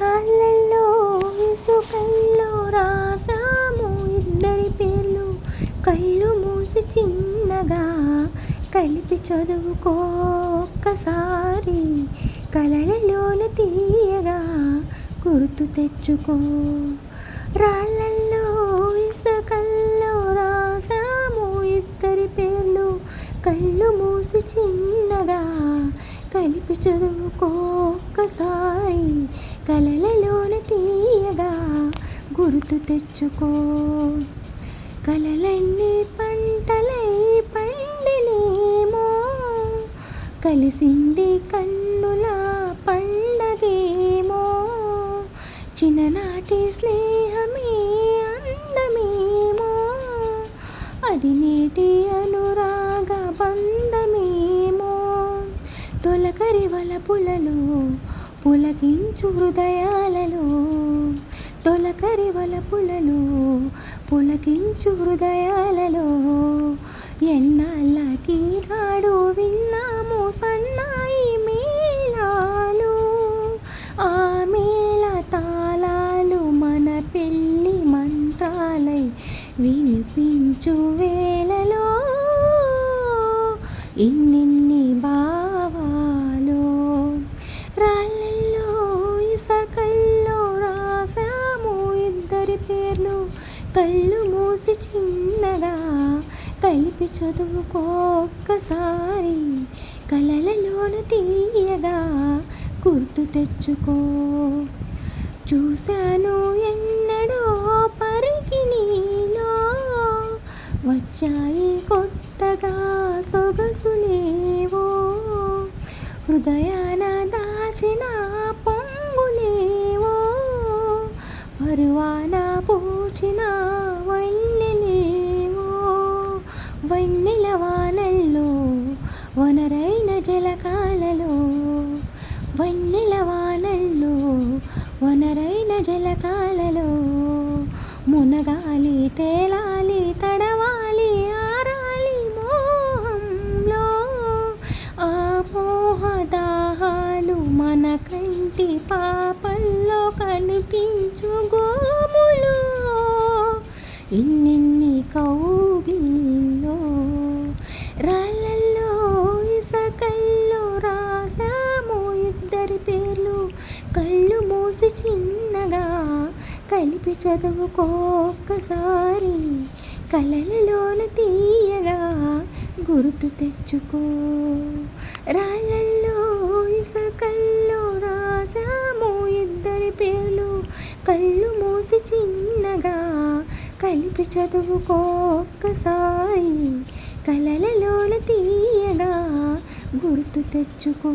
రాళ్ళల్లో ఇసుకల్లో రాసాము ఇద్దరి పేర్లు. కళ్ళు మూసి చిన్నగా కలిపి చదువుకో ఒక్కసారి. కలలలోన తీయగా గుర్తు తెచ్చుకో. రాళ్ళల్లో ఇసుకల్లో రాసాము ఇద్దరి పేర్లు. కళ్ళు మూసి చిన్నగా కలిపి చదువుకో ఒక్కసారి. కలలలోన తీయగా గుర్తు తెచ్చుకో. కలలన్నీ పంటలై పండినేమో కలిసింది కన్నుల పండగేమో. చిన్ననాటి స్నేహమే అందమేమో అది నేటి అనురాగ బంధమేమో. తొలకరి వలపులలో పులకించు హృదయాలలో తొలకరి వలపులలో పులకించు హృదయాలలో. ఎన్నాళ్ళకి నాడు విన్నాము సన్నాయి మేళాలు ఆ మేళ తాళాలు మన పెళ్ళి మంత్రాలై వినిపించు వేళలో. ఇన్నిన్ని పేర్లు కళ్ళు మూసి చిన్నగా కలిపి చదువుకో ఒక్కసారి. కలలలోన తీయగా గుర్తు తెచ్చుకో. చూశాను ఎన్నడో పరికి నీలో వచ్చాయి కొత్తగా సొగసులేవో హృదయాన దాచిన మరువాన పూచిన వన్నెలేవో వన్నెల వానల్లో వనరైన జలకాలలో. వన్నెల వానల్లో వనరైన జలకాలలో మునగాలి తేలాలి త మన కంటి పాపల్లో కనిపించు గోములు. ఇన్నిన్ని కౌగిల్లో రాళ్ళల్లో ఇసకల్లో రాసాము ఇద్దరి పేర్లు. కళ్ళు మూసి చిన్నగా కలిపి చదువుకో ఒక్కసారి కలలలోన తీయగా గుర్తు తెచ్చుకో. రాళ్ళల్లో ఇసకల్లో రాజాము ఇద్దరి పేర్లు కళ్ళు మూసి చిన్నగా కలిపి చదువుకో ఒక్కసారి కలలలోన తీయగా గుర్తు తెచ్చుకో.